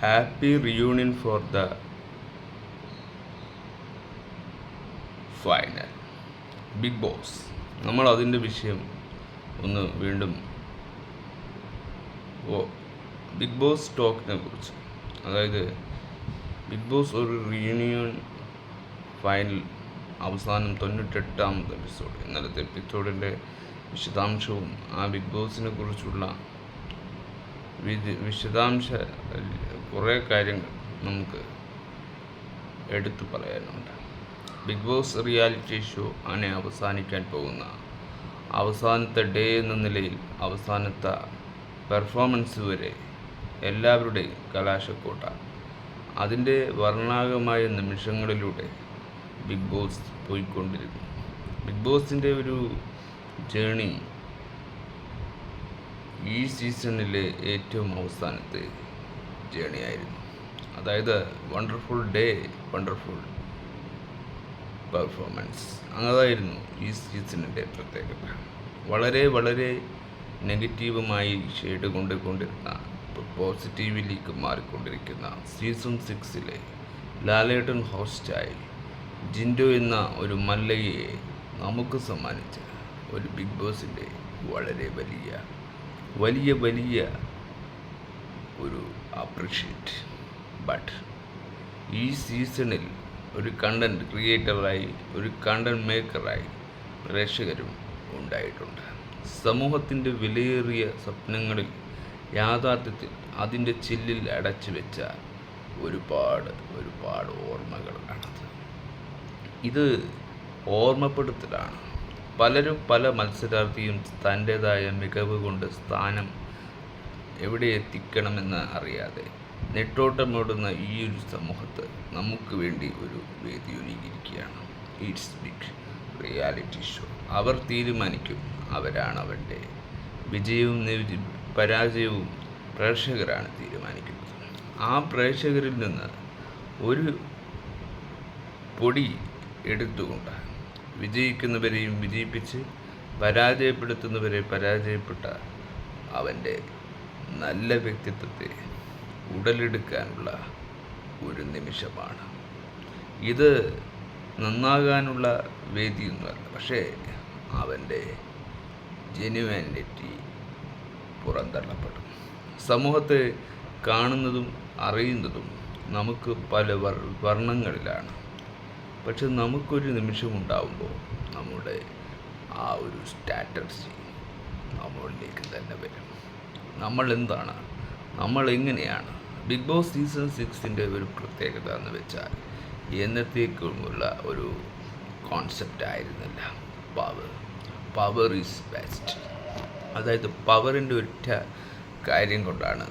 Happy reunion for the final. Big boss. നമ്മൾ അതിന്റെ വിഷയം ഒന്ന് വീണ്ടും ഓ ബിഗ് ബോസ് ടോക്കിനെ കുറിച്ച്. അതായത് ബിഗ് ബോസ് ഒരു റിയൂണിയൻ ഫൈനൽ അവസാനം തൊണ്ണൂറ്റെട്ടാമത്തെ എപ്പിസോഡ്. ഇന്നലത്തെ എപ്പിസോഡിന്റെ വിശദാംശവും ആ ബിഗ് ബോസിനെ കുറിച്ചുള്ള വിശദാംശ കുറേ കാര്യങ്ങൾ നമുക്ക് എടുത്തു പറയാനുണ്ട്. ബിഗ് ബോസ് റിയാലിറ്റി ഷോ ആണ് അവസാനിക്കാൻ പോകുന്ന അവസാനത്തെ ഡേ എന്ന നിലയിൽ അവസാനത്തെ പെർഫോമൻസ് വരെ എല്ലാവരുടെയും കലാശക്കോട്ട. അതിന്റെ വർണാകമായ നിമിഷങ്ങളിലൂടെ ബിഗ് ബോസ് പോയിക്കൊണ്ടിരുന്നു ബിഗ് ബോസിന്റെ ഒരു ജേണി ഈ സീസണിലെ ഏറ്റവും അവസാനത്തെ ജേണി ആയിരുന്നു. അതായത് വണ്ടർഫുൾ ഡേ വണ്ടർഫുൾ പെർഫോമൻസ് അതായിരുന്നു ഈ സീസണിന്റെ പ്രത്യേകത. വളരെ വളരെ നെഗറ്റീവുമായി ഷെയ്ഡ് കൊണ്ടുകൊണ്ടിരുന്ന പോസിറ്റീവിലേക്ക് മാറിക്കൊണ്ടിരിക്കുന്ന സീസൺ സിക്സിലെ ലാലേട്ടൻ ഹോസ്റ്റായി ജിൻഡോ എന്ന ഒരു മല്ലയെ നമുക്ക് സമ്മാനിച്ച ഒരു ബിഗ് ബോസിന്റെ വളരെ വലിയ വലിയ വലിയ ഒരു അപ്രിഷ്യേറ്റ് ബട്ട് ഈ സീസണിൽ ഒരു കണ്ടന്റ് ക്രിയേറ്ററായി ഒരു കണ്ടന്റ് മേക്കറായി പ്രേക്ഷകരും ഉണ്ടായിട്ടുണ്ട്. സമൂഹത്തിന്റെ വിലയേറിയ സ്വപ്നങ്ങളിൽ യാഥാർത്ഥ്യത്തിൽ അതിന്റെ ചില്ലിൽ അടച്ചു വെച്ച ഒരുപാട് ഒരുപാട് ഓർമ്മകളാണത്. ഇത് ഓർമ്മപ്പെടുത്തലാണ്. പലരും പല മത്സരാർത്ഥിയും തന്റേതായ മികവ് കൊണ്ട് സ്ഥാനം എവിടെ എത്തിക്കണമെന്ന് അറിയാതെ നെട്ടോട്ടമോടുന്ന ഈ ഒരു സമൂഹത്ത് നമുക്ക് വേണ്ടി ഒരു വേദി ഒരുങ്ങിയിരിക്കുകയാണ്. ഇറ്റ്സ് ബിഗ് റിയാലിറ്റി ഷോ അവർ തീരുമാനിക്കും അവരാണ് അവരുടെ വിജയവും പരാജയവും പ്രേക്ഷകരാണ് തീരുമാനിക്കുന്നത്. ആ പ്രേക്ഷകരിൽ നിന്ന് ഒരു പൊടി എടുത്തുകൊണ്ട് വിജയിക്കുന്നവരെയും വിജയിപ്പിച്ച് പരാജയപ്പെടുത്തുന്നവരെ പരാജയപ്പെട്ട അവന്റെ നല്ല വ്യക്തിത്വത്തെ ഉടലെടുക്കാനുള്ള ഒരു നിമിഷമാണ്. ഇത് നന്നാകാനുള്ള വേദിയൊന്നുമല്ല. പക്ഷേ അവന്റെ ജെനുവാനിറ്റി പുറന്തള്ളപ്പെടും. സമൂഹത്തെ കാണുന്നതും അറിയുന്നതും നമുക്ക് പല വർ വർണങ്ങളിലാണ്. പക്ഷെ നമുക്കൊരു നിമിഷം ഉണ്ടാവുമ്പോൾ നമ്മുടെ ആ ഒരു സ്ട്രാറ്റജി നമ്മളിലേക്ക് തന്നെ വരും. നമ്മൾ എന്താണ്? നമ്മൾ എങ്ങനെയാണ്? ബിഗ് ബോസ് സീസൺ സിക്സിന്റെ ഒരു പ്രത്യേകത എന്ന് വെച്ചാൽ എന്നത്തേക്കുമുള്ള ഒരു കോൺസെപ്റ്റ് ആയിരുന്നില്ല. പവർ പവർ ഈസ് ബെസ്റ്റ് അതായത് പവറിന്റെ ഒറ്റ കാര്യം കൊണ്ടാണ്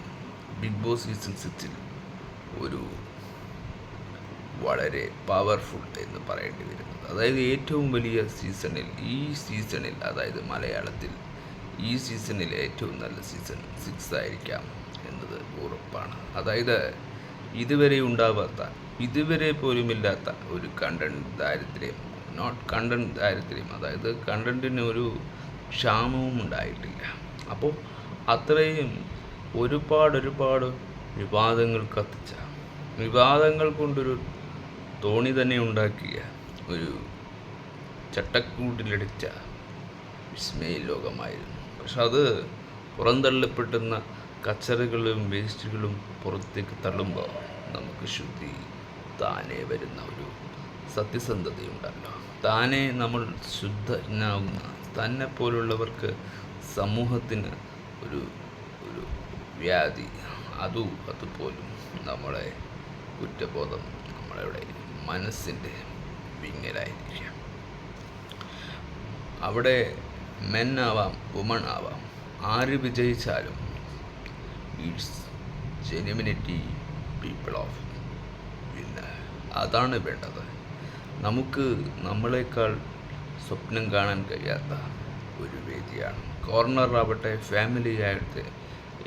ബിഗ് ബോസ് സീസൺ സിക്സിൽ ഒരു വളരെ പവർഫുൾ എന്ന് പറയേണ്ടി വരുന്നത് അതായത് ഏറ്റവും വലിയ സീസണിൽ ഈ സീസണിൽ അതായത് മലയാളത്തിൽ ഈ സീസണിൽ ഏറ്റവും നല്ല സീസൺ സിക്സ് ആയിരിക്കാം എന്നത് ഉറപ്പാണ്. അതായത് ഇതുവരെ ഉണ്ടാവാത്ത ഇതുവരെ പോലുമില്ലാത്ത ഒരു കണ്ടന്റ് ദാരിദ്ര്യം നോട്ട് കണ്ടന്റ് ദാരിദ്ര്യം അതായത് കണ്ടന്റിന് ഒരു ക്ഷാമവും ഉണ്ടായിട്ടില്ല. അപ്പോൾ അത്രയും ഒരുപാട് ഒരുപാട് വിവാദങ്ങൾ കത്തിച്ച വിവാദങ്ങൾ കൊണ്ടൊരു തോണി തന്നെ ഉണ്ടാക്കിയ ഒരു ചട്ടക്കൂട്ടിലടിച്ച വിസ്മയ ലോകമായിരുന്നു. പക്ഷെ അത് പുറന്തള്ളപ്പെടുന്ന കച്ചറുകളും വേസ്റ്റുകളും പുറത്തേക്ക് തള്ളുമ്പോൾ നമുക്ക് ശുദ്ധി താനേ വരുന്ന ഒരു സത്യസന്ധതയുണ്ടല്ലോ. താനേ നമ്മൾ ശുദ്ധനാകുന്ന തന്നെ പോലുള്ളവർക്ക് സമൂഹത്തിന് ഒരു ഒരു വ്യാധി. അതു അതുപോലും നമ്മളെ കുറ്റബോധം നമ്മളുടെ മനസ്സിന്റെ വിങ്ങലായിരിക്കാം. അവിടെ മെൻ ആവാം വുമൺ ആവാം. ആര് വിജയിച്ചാലും ഇറ്റ്സ് ജെനുമിനിറ്റി പീപ്പിൾ ഓഫ് പിന്നെ അതാണ് വേണ്ടത്. നമുക്ക് നമ്മളെക്കാൾ സ്വപ്നം കാണാൻ കഴിയാത്ത ഒരു വേദിയാണ്. കോർണർ ആവട്ടെ ഫാമിലി ആയിട്ട്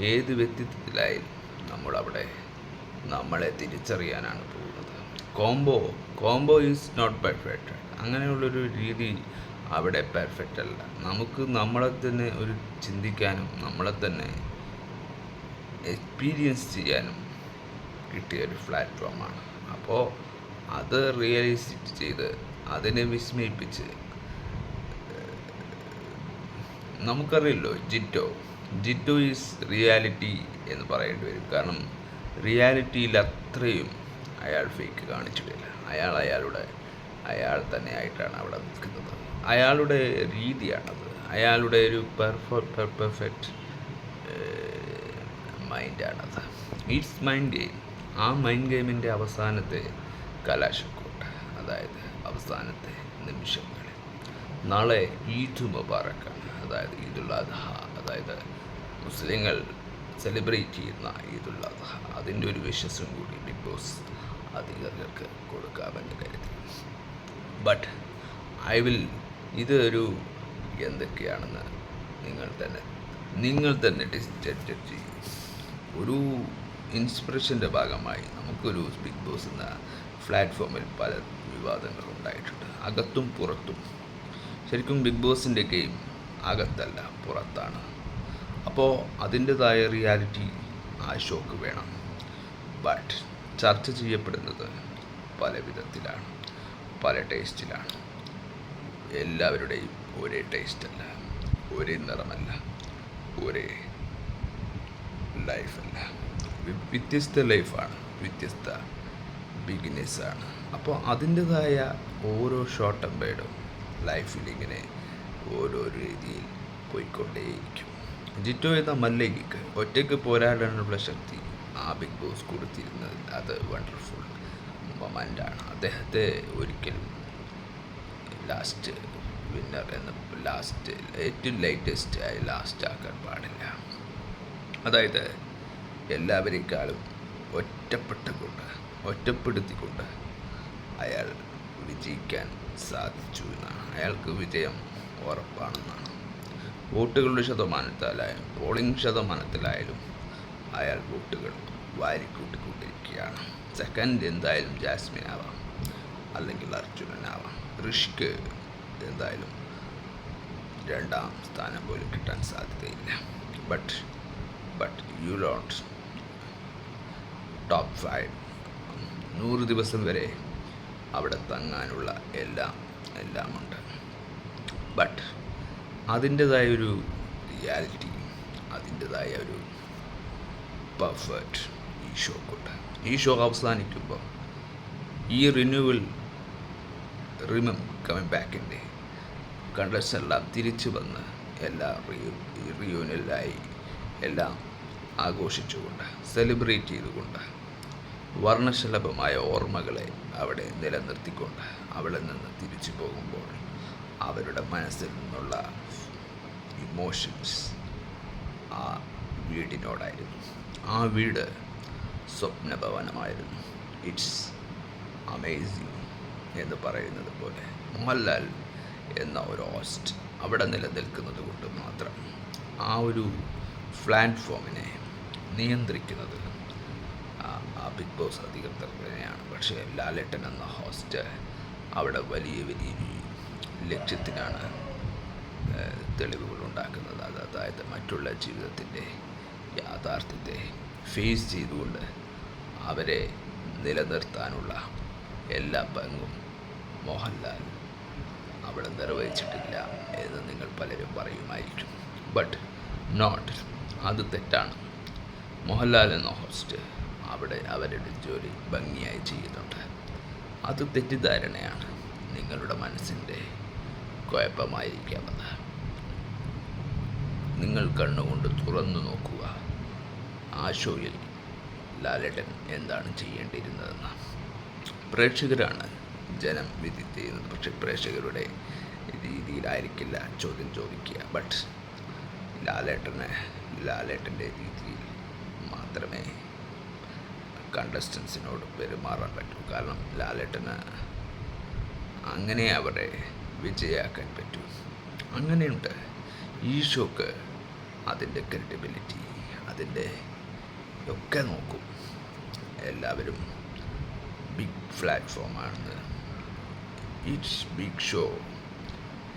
ഏത് വ്യക്തിത്വത്തിലായാലും നമ്മളവിടെ നമ്മളെ തിരിച്ചറിയാനാണ് പോകുന്നത്. Combo combo is not perfect അങ്ങനെയുള്ളൊരു രീതി അവിടെ പെർഫെക്റ്റ് അല്ല. നമുക്ക് നമ്മളെ തന്നെ ഒരു ചിന്തിക്കാനും നമ്മളെ തന്നെ എക്സ്പീരിയൻസ് ചെയ്യാനും കിട്ടിയ ഒരു പ്ലാറ്റ്ഫോമാണ് അപ്പോൾ അത് റിയലൈസ് ചെയ്ത് അതിനെ വിസ്മയിപ്പിച്ച് നമുക്കറിയില്ലോ ജിറ്റോ ജിറ്റോ ഈസ് റിയാലിറ്റി എന്ന് പറയേണ്ടി വരും. കാരണം റിയാലിറ്റിയിൽ അത്രയും അയാൾ ഫേക്ക് കാണിച്ചിട്ടില്ല അയാൾ അയാളുടെ അയാൾ തന്നെ ആയിട്ടാണ് അവിടെ നിൽക്കുന്നത്. അയാളുടെ രീതിയാണത്. അയാളുടെ ഒരു പെർഫെക്റ്റ് മൈൻഡാണത് ഇറ്റ്സ് മൈൻഡ് ഗെയിം ആ മൈൻഡ് ഗെയിമിന്റെ അവസാനത്തെ കലാശക്കോട്ട് അതായത് അവസാനത്തെ നിമിഷങ്ങൾ നാളെ ഈദ് മുബാറക്കാണ്. അതായത് ഈദുൽ അദ്ഹ അതായത് മുസ്ലിങ്ങൾ സെലിബ്രേറ്റ് ചെയ്യുന്ന ഈദുൽ അദ്ഹ. അതിന്റെ ഒരു വിശ്വസം കൂടി ബിഗ് ബോസ് അധികൃതർക്ക് കൊടുക്കാമെന്ന് കരുതി. ബട്ട് ഐ വിൽ ഇതൊരു എന്തൊക്കെയാണെന്ന് നിങ്ങൾ തന്നെ നിങ്ങൾ തന്നെ ഡിസിറ്റ് ചെയ്യും. ഒരു ഇൻസ്പിറേഷന്റെ ഭാഗമായി നമുക്കൊരു ബിഗ് ബോസ് എന്ന പ്ലാറ്റ്ഫോമിൽ പല വിവാദങ്ങളും ഉണ്ടായിട്ടുണ്ട്. അകത്തും പുറത്തും. ശരിക്കും ബിഗ് ബോസിന്റെ ഗെയിം അകത്തല്ല പുറത്താണ്. അപ്പോൾ അതിന്റെതായ റിയാലിറ്റി ആ ഷോക്ക് വേണം. ബട്ട് ചർച്ച ചെയ്യപ്പെടുന്നത് പല വിധത്തിലാണ് പല ടേസ്റ്റിലാണ് എല്ലാവരുടെയും ഒരേ ടേസ്റ്റല്ല ഒരേ നിറമല്ല ഒരേ ലൈഫല്ല വ്യത്യസ്ത ലൈഫാണ് വ്യത്യസ്ത ബിഗിനേഴ്സാണ് അപ്പോൾ അതിന്റെതായ ഓരോ ഷോർട്ട് ടെമ്പേർഡും ലൈഫിൽ ഇങ്ങനെ ഓരോ രീതിയിൽ പോയിക്കൊണ്ടേയിരിക്കും. ജിറ്റോ എന്ന മല്ലയ്ക്ക് ഒറ്റയ്ക്ക് പോരാടാനുള്ള ശക്തി ആ ബിഗ് ബോസ് കൊടുത്തിരുന്നത് അത് വണ്ടർഫുൾ മൊമെന്റാണ് അദ്ദേഹത്തെ ഒരിക്കലും ലാസ്റ്റ് വിന്നർ എന്ന് ലാസ്റ്റ് ഏറ്റവും ലേറ്റസ്റ്റ് ആയി ലാസ്റ്റ് ആക്കാൻ പാടില്ല. അതായത് എല്ലാവരേക്കാളും ഒറ്റപ്പെട്ടുകൊണ്ട് ഒറ്റപ്പെടുത്തിക്കൊണ്ട് അയാൾ വിജയിക്കാൻ സാധിച്ചു എന്നാണ്. അയാൾക്ക് വിജയം ഉറപ്പാണെന്നാണ്. വോട്ടുകളുടെ ശതമാനത്തിലായാലും പോളിംഗ് ശതമാനത്തിലായാലും അയാൾ വോട്ടുകൾ വാരിക്കൂട്ടിക്കൊണ്ടിരിക്കുകയാണ്. സെക്കൻഡ് എന്തായാലും ജാസ്മിൻ ആവാം അല്ലെങ്കിൽ അർജുനനാവാം ഋഷിക്ക് എന്തായാലും രണ്ടാം സ്ഥാനം പോലും കിട്ടാൻ സാധ്യതയില്ല. But but you lot top five നൂറ് ദിവസം വരെ അവിടെ തങ്ങാനുള്ള എല്ലാം എല്ലാമുണ്ട്. ബട്ട് അതിന്റെതായ ഒരു റിയാലിറ്റി അതിന്റെതായ ഒരു പെർഫെക്റ്റ് ഈ ഷോക്കുണ്ട്. ഈ ഷോ അവസാനിക്കുമ്പോൾ ഈ റിന്യൂവൽ റിമം കമ്മിങ് ബാക്കിന്റെ കണ്ടൻസ് എല്ലാം തിരിച്ചു വന്ന് എല്ലാ റിയൂ റിയൂനിലായി എല്ലാം ആഘോഷിച്ചുകൊണ്ട് സെലിബ്രേറ്റ് ചെയ്തുകൊണ്ട് വർണശലഭമായ ഓർമ്മകളെ അവിടെ നിലനിർത്തിക്കൊണ്ട് അവിടെ നിന്ന് തിരിച്ചു പോകുമ്പോൾ അവരുടെ മനസ്സിൽ നിന്നുള്ള ഇമോഷൻസ് ആ വീടിനോടായിരുന്നു. ആ വീട് സ്വപ്നഭവനമായിരുന്നു. ഇറ്റ്സ് അമേസിങ് എന്ന് പറയുന്നത് പോലെ. മോഹൻലാൽ എന്ന ഒരു ഹോസ്റ്റ് അവിടെ നിലനിൽക്കുന്നത് കൊണ്ട് മാത്രം ആ ഒരു പ്ലാറ്റ്ഫോമിനെ നിയന്ത്രിക്കുന്നത് ആ- ബിഗ് ബോസ് അധികൃതർ തന്നെയാണ്. പക്ഷേ ലാലേട്ടൻ എന്ന ഹോസ്റ്റ് അവിടെ വലിയ വലിയ ലക്ഷ്യത്തിനാണ് തെളിവുകൾ ഉണ്ടാക്കുന്നത് അത് അതായത് മറ്റുള്ള ജീവിതത്തിന്റെ യാഥാർത്ഥ്യത്തെ ഫേസ് ചെയ്തുകൊണ്ട് അവരെ നിലനിർത്താനുള്ള എല്ലാ പങ്കും മോഹൻലാൽ അവിടെ നിർവഹിച്ചിട്ടില്ല എന്ന് നിങ്ങൾ പലരും പറയുമായിരിക്കും. ബട്ട് നോട്ട് അത് തെറ്റാണ്. മോഹൻലാൽ എന്ന ഹോസ്റ്റ് അവിടെ അവരുടെ ജോലി ഭംഗിയായി ചെയ്യുന്നുണ്ട്. അത് തെറ്റിദ്ധാരണയാണ് നിങ്ങളുടെ മനസ്സിന്റെ കുഴപ്പമായിരിക്കാമത് നിങ്ങൾ കണ്ണുകൊണ്ട് തുറന്നു നോക്കുക. ആ ഷോയിൽ ലാലേട്ടൻ എന്താണ് ചെയ്യേണ്ടിയിരുന്നതെന്ന്. പ്രേക്ഷകരാണ് ജനം വിധി ചെയ്യുന്നത് പക്ഷെ പ്രേക്ഷകരുടെ രീതിയിലായിരിക്കില്ല ചോദ്യം ചോദിക്കുക. ബട്ട് ലാലേട്ടന് ലാലേട്ടന്റെ രീതിയിൽ മാത്രമേ കണ്ടസ്റ്റൻസിനോട് പെരുമാറാൻ പറ്റൂ. കാരണം ലാലേട്ടന് അങ്ങനെ അവരെ വിജയാക്കാൻ പറ്റൂ. അങ്ങനെയുണ്ട്. ഈശോക്ക് അതിന്റെ ക്രെഡിബിലിറ്റി അതിന്റെ ഒക്കെ നോക്കും. എല്ലാവരും ബിഗ് പ്ലാറ്റ്ഫോമാണെന്ന് ഇറ്റ്സ് ബിഗ് ഷോ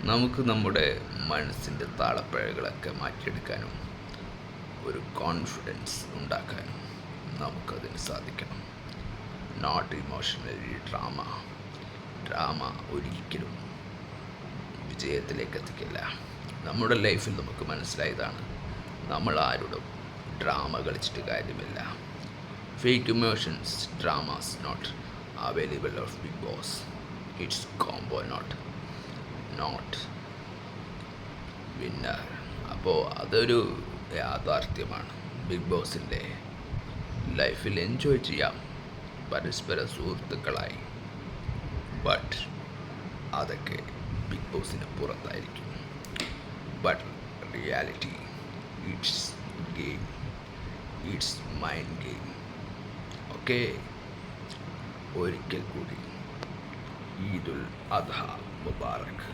നമുക്ക് നമ്മുടെ മനസ്സിന്റെ താളപ്പഴകളൊക്കെ മാറ്റിയെടുക്കാനും ഒരു കോൺഫിഡൻസ് ഉണ്ടാക്കാനും നമുക്കതിന് സാധിക്കണം. നോട്ട് ഇമോഷണലി ഡ്രാമ ഡ്രാമ ഒരിക്കലും വിജയത്തിലേക്ക് എത്തിക്കില്ല. നമ്മുടെ ലൈഫിൽ നമുക്ക് മനസ്സിലായതാണ് നമ്മൾ ആരോടും ഡ്രാമ കളിച്ചിട്ട് കാര്യമില്ല. Fake emotions dramas not available of big boss it's combo not not winner അപ്പോൾ അതൊരു യാഥാർത്ഥ്യമാണ്. ബിഗ് ബോസിന്റെ ലൈഫിൽ എൻജോയ് ചെയ്യാം പരസ്പര സുഹൃത്തുക്കളായി. ബട്ട് അതൊക്കെ ബിഗ് ബോസിന് പുറത്തായിരിക്കും. But reality it's game it's mind game okay ഒരിക്കൽ കൂടി ഈദുൽ അദ്ഹ മുബാറക്.